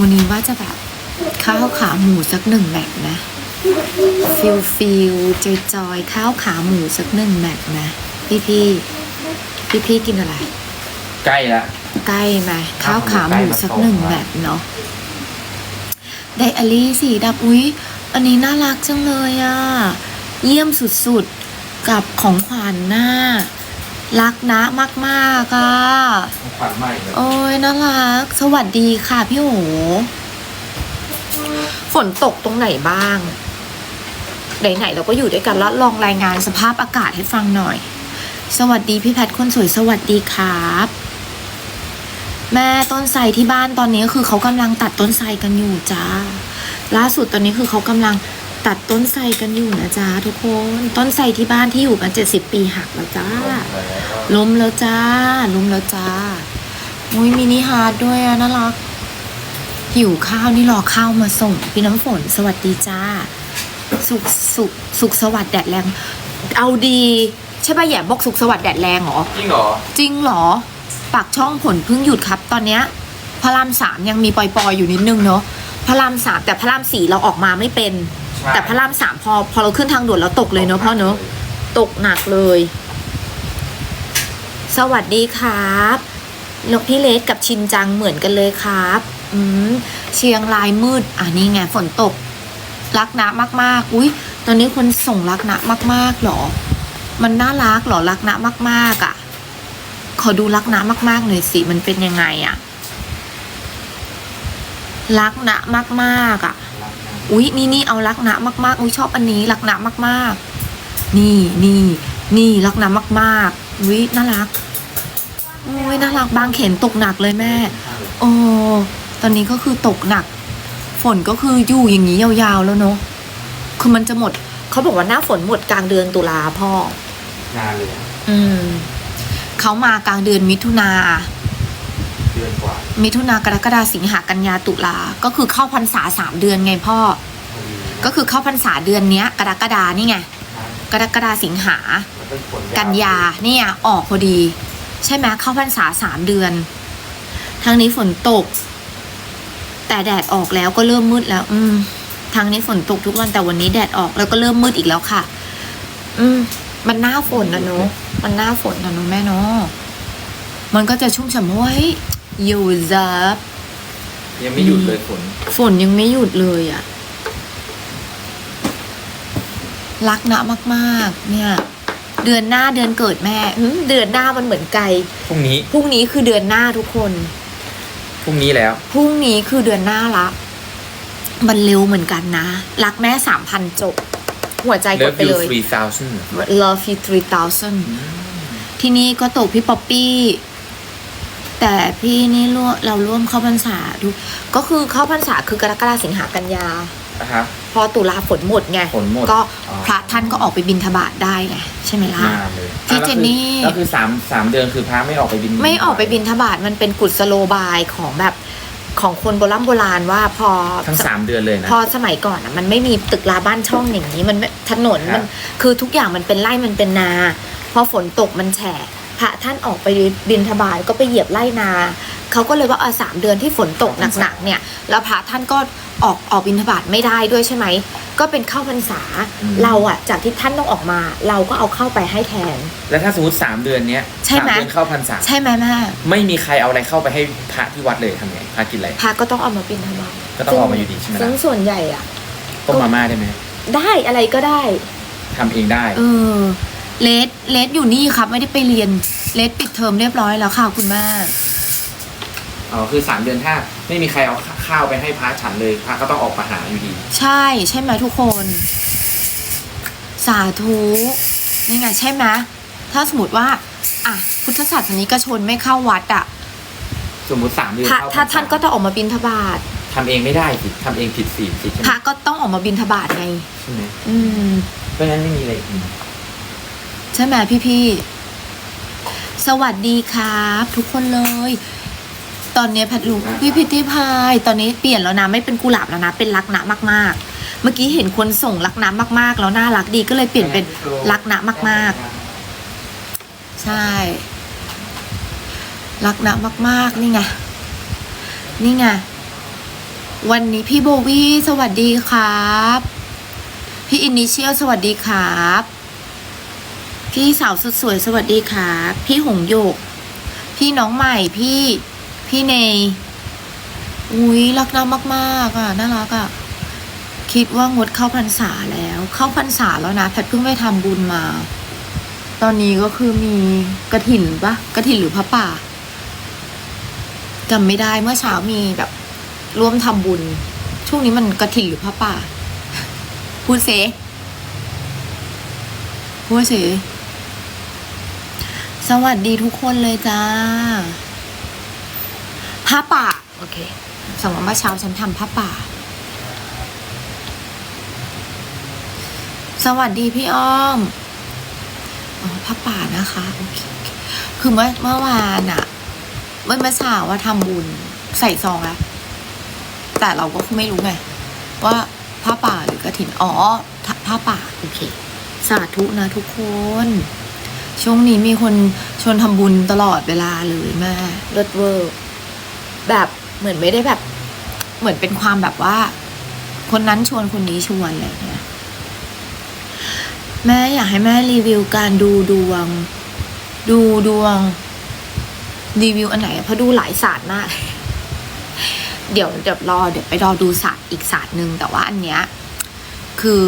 วันนี้ว่าจะแบบข้าวขาหมูสักหนึ่งแมตช์นะ ฟิลฟิลจอยจอยๆข้าวขาหมูสักหนึ่งแมตช์นะ พี่พี่พี่พี่ๆกินอะไร ใกล้ละใกล้ไหมข้าวขาหมูสักหนึ่งแมตช์เนาะไดอารี่สีดำอุ๊ย อันนี้น่ารักจังเลยอะเยี่ยมสุดๆ กับของขวัญน่า รักนะมากๆอะของขวัญใหม่เลยโอ้ยน่ารัก สวัสดีค่ะพี่โอฝนตกตรงไหนบ้าง ไหนๆเราก็อยู่ด้วยกันแล้วลองรายงานสภาพอากาศให้ฟังหน่อย สวัสดีพี่แพทย์คนสวยสวัสดีครับ แม่ต้นไทรที่บ้านตอนนี้คือเขากำลังตัดต้นไทรกันอยู่จ้าล่าสุดตอนนี้คือเขากำลัง ตัดต้นไทรกันอยู่นะจ๊ะทุกคน ต้นไทรที่บ้านที่อยู่กันเจ็ดสิบปีหักแล้วจ้า ล้มแล้วจ้า ล้มแล้วจ้ามุ้ยมินิฮาร์ดด้วยอะน่ารัก หิวข้าวนี่รอข้าวมาส่ง พี่น้ำฝนสวัสดีจ้า สุกสุกสุกสวัสดแดดแรง เอาดีใช่ป่ะแย่บอกสุกสวัสดแดดแรงเหรอ จริงเหรอ จริงเหรอ ปากช่องผลเพิ่งหยุดครับตอนเนี้ยพระรามสามยังมีปอยๆอยู่นิดนึงเนาะพระรามสามแต่พระรามสี่เราออกมาไม่เป็นใช่ แต่พระรามสามพอพอเราขึ้นทางด่วนเราตกเลยเนาะพ่อเนาะตกหนักเลย สวัสดีครับนกพี่เลสกับชินจังเหมือนกันเลยครับอืมเชียงรายมืด อะนี่ไงฝนตก รักนะมากๆ อุ้ยตอนนี้คนส่งรักนะมากๆหรอ มันน่ารักหรอรักนะมาก ๆอะ ขอดูรักนะมากๆหน่อยสิมันเป็นยังไงอะ รักนะมากๆอะ อุ๊ยนี่นี่เอารักนะมากๆอุ้ยชอบอันนี้รักนะมากๆ นี่นี่นี่รักนะมากๆอุ้ยน่ารักอุ้ยน่ารักบางเขนตกหนักเลยแม่โอ้ตอนนี้ก็คือตกหนัก ฝนก็คืออยู่อย่างนี้ยาวๆแล้วเนาะคือมันจะหมดเขาบอกว่าหน้าฝนหมดกลางเดือนตุลาพ่อนานเลยอะอืมเขามากลางเดือนมิถุนาเดือนกว่ามิถุนากรกฎาสิงหากันยาตุลาก็คือเข้าพรรษาสามเดือนไงพ่อพอดีก็คือเข้าพรรษาเดือนเนี้ย กรกฎานี่ไงกรกฎาสิงหามันเป็นผลกันยาเนี่ยออกพอดี ใช่ไหมเข้าพรรษาสามเดือน ทางนี้ฝนตก แต่แดดออกแล้วก็เริ่มมืดแล้ว อืม ทางนี้ฝนตกทุกวันแต่วันนี้แดดออกแล้วก็เริ่มมืดอีกแล้วค่ะ อืม มันหน้าฝนนะเนาะมันหน้าฝนนะเนาะแม่เนาะมันก็จะชุ่มฉ่ำเว้ย อยู่ซับยังไม่หยุดเลยฝน ฝนยังไม่หยุดเลยอะ่ะ รักนะมาก ๆ เนี่ย เดือนหน้าเดือนเกิดแม่หึเดือนหน้ามันเหมือนไกล พรุ่งนี้ พรุ่งนี้คือเดือนหน้าทุกคน พรุ่งนี้แล้ว พรุ่งนี้คือเดือนหน้าละ มันเร็วเหมือนกันนะ รักแม่สามพันจบ หัวใจก Love ดไป you เลย three thousand love you three thousand ที่นี่ก็ตกพี่ป๊อปปี้ แต่พี่นี่ร่วมเราร่วมเข้าพรรษาทุกก็คือเข้าพรรษาคือกรกฎาสิงหากันยานะครับพอตุลาฝนหมดไงฝนหมดก็อ๋อ พระท่านก็ออกไปบินทบาทได้ไงใช่ไหมล่ะนานเลยพี่อะแล้วเจนนี่คือแล้วคือสามสามเดือนคือพระไม่ออกไปบินไม่ออกไปบินทบาทมันเป็นกุศโลบายของแบบของคนโบราณโบราณว่าพอ ทั้งสามเดือนเลยนะ พอสมัยก่อนอะมันไม่มีตึกราบ้านช่องอย่างนี้มันไม่ถนนครับมันคือทุกอย่างมันเป็นไร่มันเป็นนา พอฝนตกมันแฉะ พระท่านออกไปบินทบาทก็ไปเหยียบไร่นาเขาก็เลยว่าเออสามเดือนที่ฝนตกหนักๆเนี่ย แล้วพระท่านก็ออกออกบินทบาทไม่ได้ด้วยใช่ไหม ก็เป็นเข้าพรรษาเราอะ จากที่ท่านต้องออกมา เราก็เอาเข้าไปให้แทน แล้วถ้าสมมติสามเดือนเนี้ยใช่ไหมสามเดือนเข้าพรรษาใช่ไหมแม่ไม่มีใครเอาอะไรเข้าไปให้พระที่วัดเลยทำไงพระกินอะไรพระก็ต้องเอามาบินทบาทก็ต้องออกมาอยู่ดีใช่ไหมซึ่งล่ะส่วนใหญ่อะต้มมาม่าได้ไหมได้อะไรก็ได้ทำเองได้ เออ เลสเลสอยู่นี่ครับ ไม่ได้ไปเรียนเลสปิดเทอมเรียบร้อยแล้วค่ะคุณแม่อ๋อคือสามเดือนถ้าไม่มีใครเอาข้าวไปให้พระฉันเลยพระก็ต้องออกมาหาอยู่ดี ใช่ใช่ไหมทุกคน สาธุนี่ไงใช่ไหมถ้าสมมติว่า อะ พุทธศาสนิกชนไม่เข้าวัดอะ สมมติสามเดือนพระเข้าถ้าพรรษท่านก็จะออกมาบินทบาททำเองไม่ได้สิทำเองผิดศีลสิใช่ไหพมระก็ต้องออกมาบินทบาทไงใช่ไหมอืมเพราะฉะนั้นไม่มีอะไรกินใช่ไหมพี่พี่ๆสวัสดีครับ ทุกคนเลย ตอนนี้แพทรู้พี่พิธีพายตอนนี้เปลี่ยนแล้วนะไม่เป็นกุหลาบแล้วนะ เป็นรักนะมาก ๆ เมื่อกี้เห็นคนส่งรักนะมาก ๆ แล้วน่ารักดีก็เลยเปลี่ยนเป็นรักนะมาก ๆ ใช่รักนะมาก ๆ นี่ไงนี่ไงวันนี้พี่โบวี่สวัสดีครับ พี่อินิเชียลสวัสดีครับ พี่สาวสุดสวยสวัสดีครับพี่หงโยก พี่น้องใหม่พี่พี่เนยอุ้ยรักน้ำมากๆอะน่ารักอะคิดว่างดเข้าพรรษาแล้ว เข้าพรรษาแล้วนะแพทเพิ่งไปทำบุญมา ตอนนี้ก็คือมีกระถินปะกระถินหรือพระป่าจำไม่ได้เมื่อเช้ามีแบบร่วมทำบุญ ช่วงนี้มันกระถินหรือพระป่าพูดเซพูดเซ สวัสดีทุกคนเลยจ้าผ้าป่า โอเคสมมติว่าเช้าฉันทำผ้าป่า สวัสดีพี่อ้อมอ๋อผ้าป่านะคะโอเคคือเมื่อเมื่อวานอะเมื่อเมื่อเช้าว่าทำบุญใส่ซองแล้วแต่เราก็ไม่รู้ไงว่าผ้าป่าหรือกระถินอ๋อผ้าป่า โอเค สาธุนะทุกคน ช่วงนี้มีคนชวนทำบุญตลอดเวลาเลยแม่เลิศเวอร์แบบเหมือนไม่ได้แบบ เหมือนเป็นความแบบว่า คนนั้นชวนคนนี้ชวนอะไรเงี้ยแม่อยากให้แม่รีวิวการดูดวง ดูดวง รีวิวอันไหนเพราะดูหลายศาสตร์มาก เดี๋ยวเดี๋ยวรอเดี๋ยวไปรอดูศาสตร์อีกศาสตร์หนึ่งแต่ว่าอันเนี้ยคือ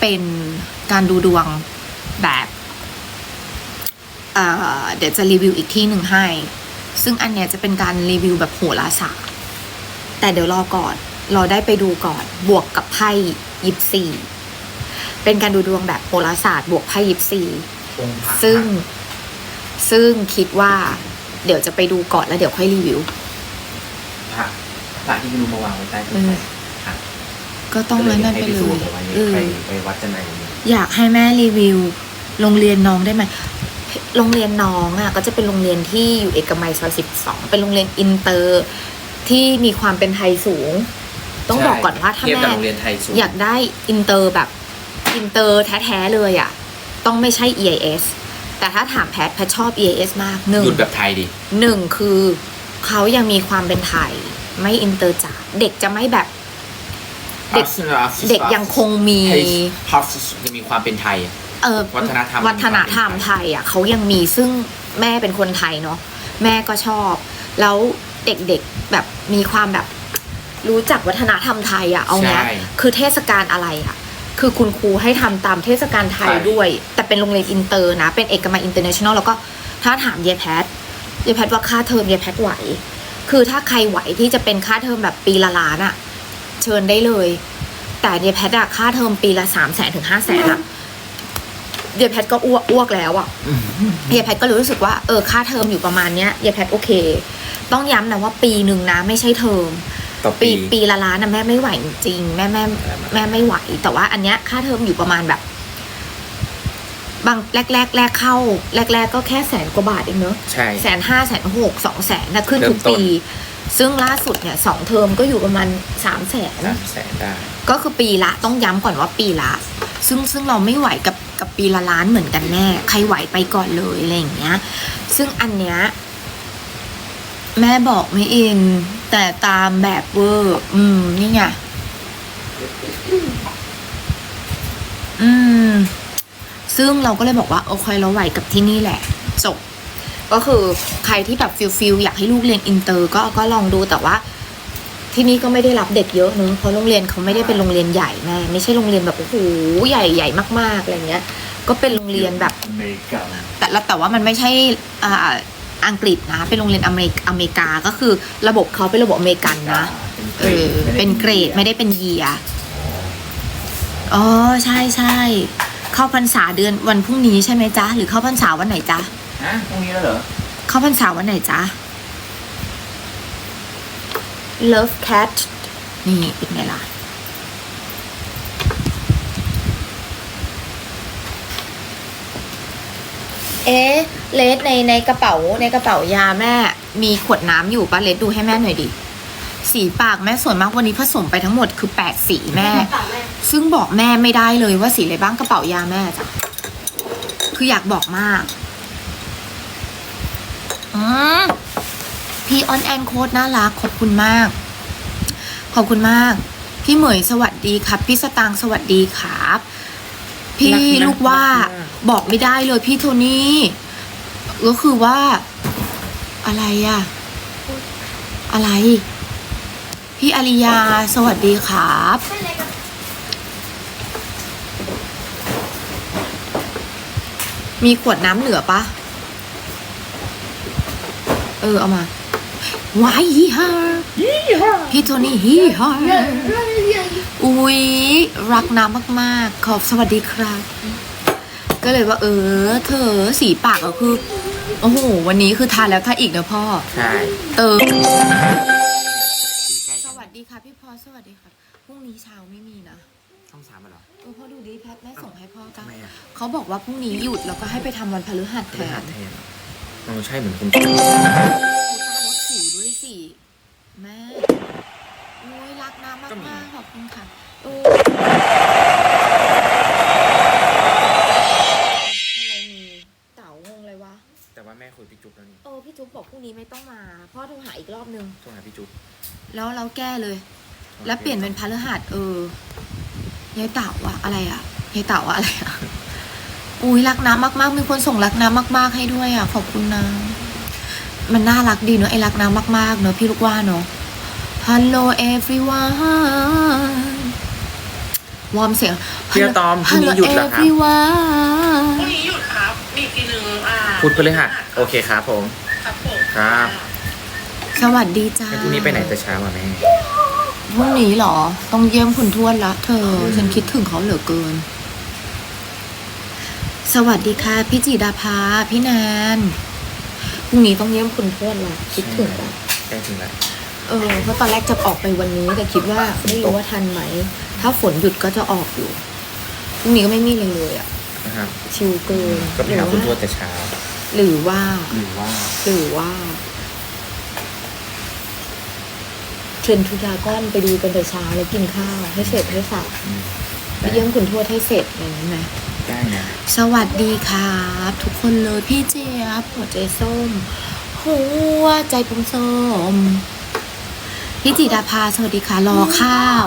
เป็นการดูดวงแบบ เอ่อเดี๋ยวจะรีวิวอีกที่หนึ่งให้ ซึ่งอันเนี้ยจะเป็นการรีวิวแบบโหราศาสตร์แต่เดี๋ยวรอก่อนรอได้ไปดูก่อน บวกกับไพ่ยิปซีเป็นการดูดวงแบบโหราศาสตร์ บวกไพ่ยิปซีองค์พระซึ่งซึ่งคิดว่า เดี๋ยวจะไปดูก่อนแล้วเดี๋ยวค่อยรีวิวพระพระที่คุณลุงมาวางไว้ใต้ต้นเอไม้อก็ต้องนั้นนั่นไปเลให้ยพิสูจน์เอาไว้เออไปไปวัดจันทร์ในอยากให้แม่รีวิว โรงเรียนน้องได้ไหม โรงเรียนน้องอะก็จะเป็นโรงเรียนที่อยู่เอกมัยซอยสิบสองเป็นโรงเรียนอินเตอร์ที่มีความเป็นไทยสูง ต้องบอกก่อนว่าถ้าเทียบแม่กับโรงเรียนไทยสูงอยากได้อินเตอร์แบบอินเตอร์แท้ๆเลยอะ ต้องไม่ใช่ EIS แต่ถ้าถามแพทแพทชอบ EIS มากหนึ่งหยุดแบบไทยดิหนึ่งคือเขายังมีความเป็นไทย ไม่อินเตอร์จ๋าเด็กจะไม่แบบเด็กเด็กยังคงมีพัฟจะมีความเป็นไทยอะ เออวัฒนธรรมวัฒนธรรมไทยอะเขายังมีซึ่งแม่เป็นคนไทยเนาะแม่ก็ชอบ แล้วเด็กๆแบบมีความแบบรู้จักวัฒนธรรมไทยอะเอาเนี้ยใช่คือเทศกาลอะไรอะคือคุณครูให้ทำตามเทศกาลไทยใช่ด้วย แต่เป็นโรงเรียนอินเตอร์นะ เป็นเอกมัยอินเตอร์เนชั่นแนลแล้วก็ถ้าถามเยายแพทเยายแพทว่าค่าเทอมเยายแพทไหว คือถ้าใครไหวที่จะเป็นค่าเทอมแบบปีละล้านอะเชิญได้เลย แต่เยายแพทอะค่าเทอมปีละสามแสนถึงห้าแสนอะเยายแพทก็อ้วกอ้วกแล้วอะเยายแพทก็รู้สึกว่าเออค่าเทอมอยู่ประมาณเนี้ยเยายแพทโอเค ต้องย้ำนะว่าปีหนึ่งนะไม่ใช่เทอมต่อปีปีปีละล้านนะแม่ไม่ไหวจริงๆแม่แม่แม่ไม่ไหว แต่ว่าอันเนี้ยค่าเทอมอยู่ประมาณแบบ บางแรกแรกแรกเข้า แรกแรกก็แค่แสนกว่าบาทเองเนอะใช่แสนห้าแสนหกสองแสนนะขึ้นทุกเริ่มต้นปี ซึ่งล่าสุดเนี่ยสองเทอมก็อยู่ประมาณสามแสนสามแสนได้ก็คือปีละต้องย้ำก่อนว่าปีละ ซึ่งซึ่งเราไม่ไหวกับ กับปีละล้านเหมือนกันแน่ใครไหวไปก่อนเลยอะไรอย่างเงี้ย ซึ่งอันเนี้ยแม่บอกไม่อิน แต่ตามแบบเวอร์อืม นี่ไงอืม ซึ่งเราก็เลยบอกว่า โอเคเราไหวกับที่นี่แหละ จบ ก็คือใครที่แบบฟิลฟิลอยากให้ลูกเรียนอินเตอร์ ก็ก็ลองดูแต่ว่า ที่นี่ก็ไม่ได้รับเด็กเยอะเนึงเพราะโรงเรียนเขาไม่ได้เป็นโรงเรียนใหญ่แม่ไม่ใช่โรงเรียนแบบโอ้โหใหญ่ใหญ่มากๆอะไรเงี้ย ก็เป็นโรงเรียนแบบอเมริกาแต่ละแต่ว่ามันไม่ใช่อ่าอังกฤษนะเป็นโรงเรียนอเมริกอเมริกาก็คือระบบเขาเป็นระบบอเมริกันนะเออเป็นเกรดไม่ได้เป็นเยียร์อ๋อใช่ใช่เข้าพรรษาเดือนวันพรุ่งนี้ใช่ไหมจ๊ะหรือเข้าพรรษาวันไหนจ๊ะฮะตรงนี้แล้วเหรอเข้าพรรษาวันไหนจ๊ะ Love Cat นี่เป็นไงล่ะ เอ๊ะเลสในในกระเป๋าในกระเป๋ายาแม่ มีขวดน้ำอยู่ปะเลสดูให้แม่หน่อยดิ สีปากแม่ส่วนมากวันนี้ผสมไปทั้งหมดคือแปดสีแม่ ซึ่งบอกแม่ไม่ได้เลยว่าสีอะไรบ้างกระเป๋ายาแม่จ้ะ คืออยากบอกมาก อืม พี่ออนแอนโค้ดน่ารักขอบคุณมาก ขอบคุณมาก พี่เหมยสวัสดีครับ พี่สตางค์สวัสดีครับ พี่ลูกว่าบอกไม่ได้เลยพี่โทนี่ก็คือว่า อะไรอะอะไร พี่อาริยาสวัสดีครับมีขวดน้ำเหลือปะ เออ เอามา Why he her พี่โทนี่ he her อุ๊ยรักน้ำมากๆ ขอบสวัสดีครับ ก็เลยว่า เออ เธอสีปากก็คือ โอ้โห วันนี้คือทานแล้วทานอีกนะพ่อ ใช่เติมสีใกล้สกันวัสดีค่ะพี่พอสวัสดีค่ะพรุ่งนี้เช้าไม่มีนะช่องสามอะเหรอเออพ่อดูดิแพทแม่ส่งให้พ่อทำจ้ะไมอะเขาบอกว่าพรุ่งนี้หยุดแล้วก็ให้ไปทำวันพฤหัสแทพฤหันสแทนเหรอเออใช่เหมือนคุณ ดูตารถสิวด้วยสิ แม่โอ้ยรักน้ำมากๆขอบคุณค่ะโอ้ทำไมมีเต๋างงเลยวะ แต่ว่าแม่คุยพี่จุ๊บแล้วนี่ เออพี่จุ๊บบอกพรุ่งนี้ไม่ต้องมา พ่อโทรหาอีกรอบนึง โทรหาพี่จุ๊บ แล้วเราแก้เลย แล้วเปลี่ยนเป็นพฤหัสเออยายเต่าอะอะไรอะยายเต่าอะอะไรอะอุ้ยรักน้ำมากๆ มีคนส่งรักน้ำมาก ๆ ให้ด้วยอะขอบคุณนะมันน่ารักดีเนอะไอ้รักน้ำมากๆเนอะพี่ลูกว่าเนอะ Hello everyone วอร์มเสียงพี่อะตอมพรุ่งนี้หยุดเหรอครับ Hello พรุ่ง everyone นี้หยุดครับมีทีหนึ่งอ่าพุธพฤหัสโอเคครับผม ครับผมครับ สวัสดีจ้างั้นพรุ่งนี้ไปไหนแต่เช้าอะแม่ พรุ่งนี้เหรอ ต้องเยี่ยมคุณทวดละ เธออืมฉันคิดถึงเขาเหลือเกิน สวัสดีค่ะ พี่จิดาภาพี่แนนพรุ่งนี้ต้องเยี่ยมคุณทวดละคิดถึงละใกล้ถึงแล้วเออเพราะตอนแรกจะออกไปวันนี้แต่คิดว่าไม่รู้ว่าทันไหม ถ้าฝนหยุดก็จะออกอยู่พรุ่งนี้ก็ไม่มีเลยเลยอะนะครับชิลเกินก็ไปหาคุณทวดแต่เช้า หรือว่าหรือว่าหรือว่า เทรนทูดราก้อนไปดูกันแต่เช้าแล้วกินข้าวให้เสร็จให้สับอืมไปเยี่ยมคุณทวดให้เสร็จอะไรอย่างนี้ไหมได้นะสวัสดีครับ ทุกคนเลยพี่เจี๊ยบหัวใจส้ม หัวใจปุ่มส้มพี่จิดาภาสวัสดีค่ะรอข้าว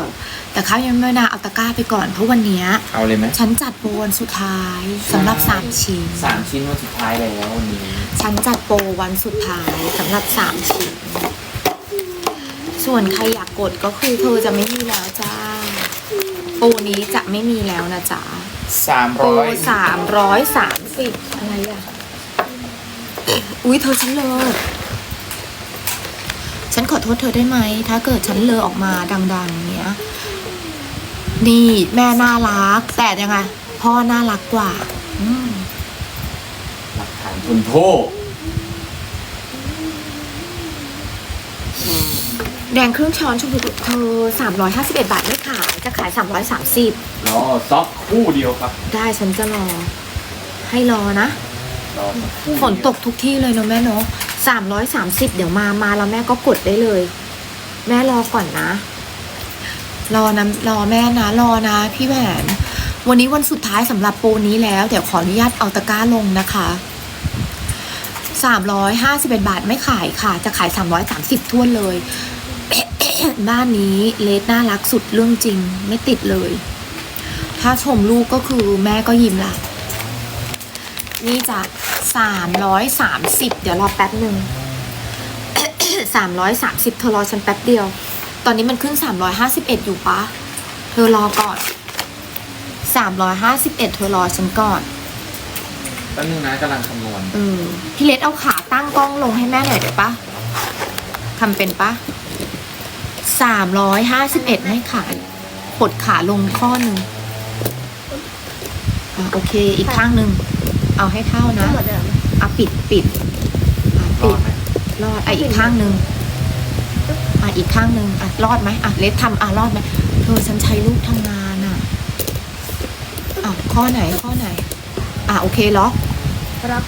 แต่ข้าวยังไม่นาเอาตะกร้าไปก่อนเพราะวันเนี้ยเอาเลยไหมฉันจัดโปรวันสุดท้ายสำหรับสามชิ้นสามชิ้นวันสุดท้ายแล้ววันนี้ ฉันจัดโปรวันสุดท้ายสำหรับสามชิ้น ส่วนใครอยากกดก็คือเธอจะไม่มีแล้วจ้า โปรนี้จะไม่มีแล้วนะจ๊ะสามโปรร้อยสามร้อยสามสิบอะไรอะ อุ้ยเธอฉันเลอฉันขอโทษเธอได้ไหม ถ้าเกิดฉันเลอออกมาดังๆเนี้ย นี่แม่น่ารัก แต่ยังไง พ่อน่ารักกว่าอืมหลักฐานคุณโทษ แดงครึ่งช้อนชมพูเธอสามร้อยห้าสิบเอ็ดบาทไม่ขายจะขายสามร้อยสามสิบรอซ็อกคู่เดียวครับได้ฉันจะรอ ให้รอนะรอสักครู่ฝนตกทุกที่เลยเนอะแม่เนอะสามร้อยสามสิบเดี๋ยวมามาแล้วแม่ก็กดได้เลย แม่รอก่อนนะ รอนะรอแม่นะ รอนะ พี่แหวนวันนี้วันสุดท้ายสำหรับโปรนี้แล้ว เดี๋ยวขออนุญาตเอาตะกร้าลงนะคะสามร้อยห้าสิบเอ็ดบาทไม่ขายค่ะ จะขายสามร้อยสามสิบทั่วนเลย บ้านนี้เลสน่ารักสุดเรื่องจริงไม่ติดเลย ถ้าชมลูกก็คือแม่ก็ยิ้มละนี่จะสามร้อยสามสิบเดี๋ยวรอแป๊บหนึ่งสามร้อยสามสิบเธอรอฉันแป๊บเดียว ตอนนี้มันขึ้นสามร้อยห้าสิบเอ็ดอยู่ปะเธอรอก่อนสามร้อยห้าสิบเอ็ดเธอรอฉันก่อนแป๊บนึงนะกำลังคำนวณเออพี่เล็กเอาขาตั้งกล้องลงให้แม่หน่อยได้ปะทำเป็นปะ สามร้อยห้าสิบเอ็ดไม่ขายกดขาลงข้อหนึ่งอะโอเค อีกข้างหนึ่ง เอาให้เท่านะ หมดเลยเหรออะปิดปิดอะรปิอด ดไหมรอดอะอีกข้างหนึ่งอะอีกข้างหนึ่งอะรอดไหมอะเลสทำอะรอดไหมเธอฉันใช้ลูกทำงานอะอะข้อไหนข้อไหน อะโอเคล็อกรับ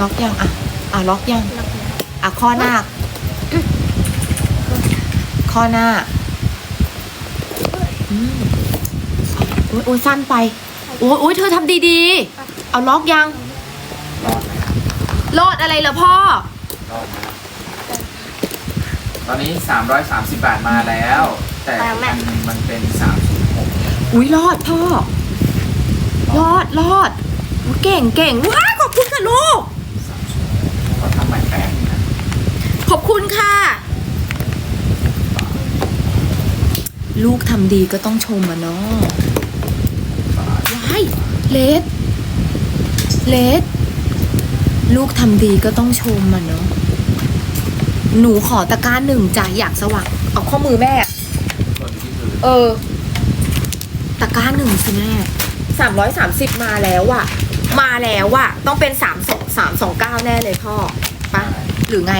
ล็อกยังอะอะล็อกยังรับแล้วอะข้อหน้า ข้อหน้าอืมโอ้ยโอ้ยสั้นไป โอ้ยโอ้ยเธอทำดีๆ เอาล็อกยังรอดไหมรอดอะไรเหรอพ่อรอดไหมตอนนี้สามร้อยสามสิบบาทมาแล้ว แต่อันหนึงมันเป็นสามศูนย์หกอุ้ยรอดพ่อ รอดรอดอุ๊ยเก่งเก่งว้ายขอบคุณค่ะลูกสามศูนย์หกเขาทำใหม่แปลงนะขอบคุณค่ะ ลูกทำดีก็ต้องชมอะเนาะว้ายเลดเลดลูกทำดีก็ต้องชมอะเนาะหนูขอตะกร้าหนึ่งจ้ะอยากสว่างเอาข้อมือแม่ เออ ตะกร้าหนึ่งสิแม่สามร้อยสามสิบมาแล้วอะมาแล้วอะต้องเป็นสามสองสามสองเก้าแน่เลยพ่อปะหรือไง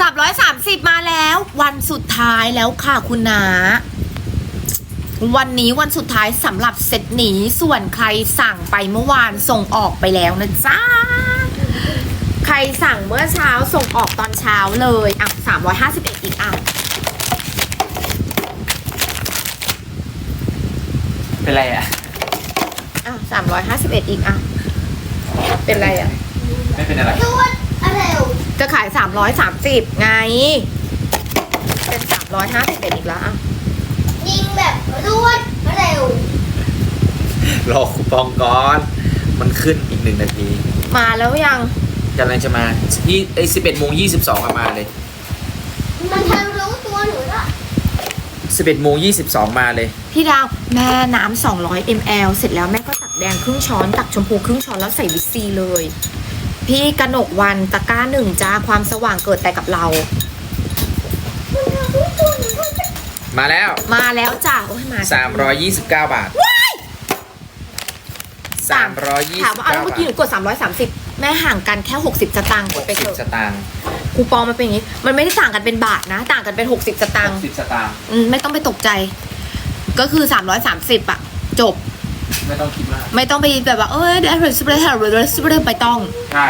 สามร้อยสามสิบมาแล้ว วันสุดท้ายแล้วค่ะคุณนาวันนี้วันสุดท้ายสำหรับเซตนี้ส่วนใครสั่งไปเมื่อวานส่งออกไปแล้วนะจ๊ะใครสั่งเมื่อเช้าส่งออกตอนเช้าเลยอะสามร้อยห้าสิบเอ็ดอีกอะเป็นไรอะอะสามร้อยห้าสิบเอ็ดอีกอะเป็นไรอะ ไม่เป็นอะไรรวดเร็ว จะขายสามร้อยสามสิบไง เป็นสามร้อยห้าสิบเอ็ดอีกแล้วอะยิงแบบรวดเร็ว รอคูปองก่อน มันขึ้นอีกหนึ่งนาทีมาแล้วยัง กำลังจะมาที่ไอ้สิบเอ็ดโมงยี่สิบสองมาเลยมันทะรู้ตัวหนูละสิบเอ็ดโมงยี่สิบสองมาเลย พี่ดาวแม่น้ำสองร้อยมลเสร็จแล้วแม่ก็ตักแดงครึ่งช้อน ตักชมพูครึ่งช้อนแล้วใส่วิตซีเลย พี่กนกวันตะกร้าหนึ่งจ้าความสว่างเกิดแต่กับเรามันทะรู้ตัวหนูด้วยมาแล้ว มาแล้วจ้าโอ้ยมาสามร้อยยี่สิบเก้าบาทสามร้อยยี่ถาสิมบว่าเอาเก้าแล้วเมื่บาอกี้หทนูกดสามร้อยสามสิบแม่ห่างกันแค่หกสิบสตางค์กดไปสิเถบอะสตางค์คูปองมันเป็นอย่างนี้ มันไม่ได้ต่างกันเป็นบาทนะ ต่างกันเป็น 60สตางค์สิบสตางค์อืมไม่ต้องไปตกใจ ก็คือ 330อะจบ ไม่ต้องคิดมากไม่ต้องไปแบบว่าเอ้ยเดี๋ยวเดี๋ยวเดี๋ยวเดี๋ยวเดี๋ยวไปต้อง ใช่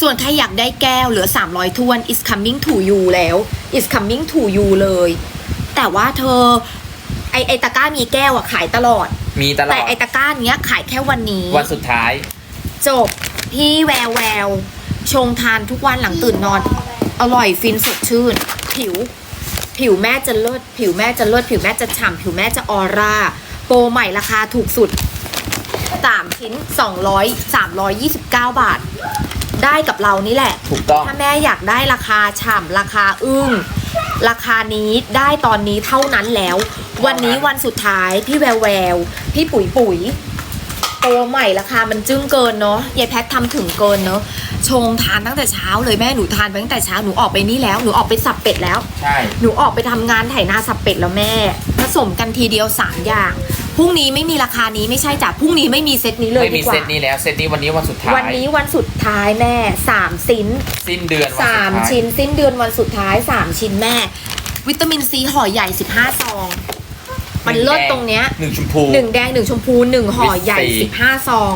ส่วนใครอยากได้แก้วเหลือ 300ทวน is coming to you แล้ว is coming to you เลย แต่ว่าเธอ ไอไอตะกร้ามีแก้วอะขายตลอด มีตลอแต่ด ไอตะกร้าเนี้ยขายแค่วันนี้ วันสุดท้าย จบ พี่แววแววชงทานทุกวันหลังตื่นนอน อร่อยฟินสดชื่น ผิว ผิวแม่จะเลิศผิวแม่จะเลิศผิวแม่จะฉ่ำผิวแม่จะออร่าโปรใหม่ราคาถูกสุด 3 ชิ้น 200 329 บาท ได้กับเรานี่แหละ ถูกต้อง ถ้าแม่อยากได้ราคาฉ่ำราคาอึ้งราคานี้ได้ตอนนี้เท่านั้นแล้ว วันนี้วันสุดท้าย พี่แววแวว พี่ปุ๋ยปุ๋ยโปรใหม่ราคามันจึ้งเกินเนาะยายแพททำถึงเกินเนาะชงทานตั้งแต่เช้าเลยแม่หนูทานไปตั้งแต่เช้าหนูออกไปนี่แล้วหนูออกไปสับเป็ดแล้ว ใช่ หนูออกไปทำงานไถนาสับเป็ดแล้วแม่ ผสมกันทีเดียวสามอย่าง พรุ่งนี้ไม่มีราคานี้ไม่ใช่จ้ะพรุ่งนี้ไม่มีเซตนี้เลยไม่ดีมีกว่า เซตนี้แล้ว เซตนี้วันนี้วันสุดท้ายวันนี้วันสุดท้ายแม่สามชิ้นสิ้นเดือนวันสุดสามท้ายชิ้น สิ้นเดือนวันสุดท้ายสามชิ้นแม่ วิตามินซีห่อใหญ่สิบห้าซอง มันเลิศตรงเนี้ย หนึ่งชมพู หนึ่งแดงหนึ่งชมพูหนึ่งห่อใหญ่ วิตซีสิบห้าซอง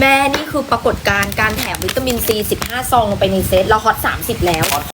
แม่นี่คือปรากฏการณ์การแถมวิตามินซีสิบห้าซองลงไปในเซตเราฮอตสามสิบแล้ว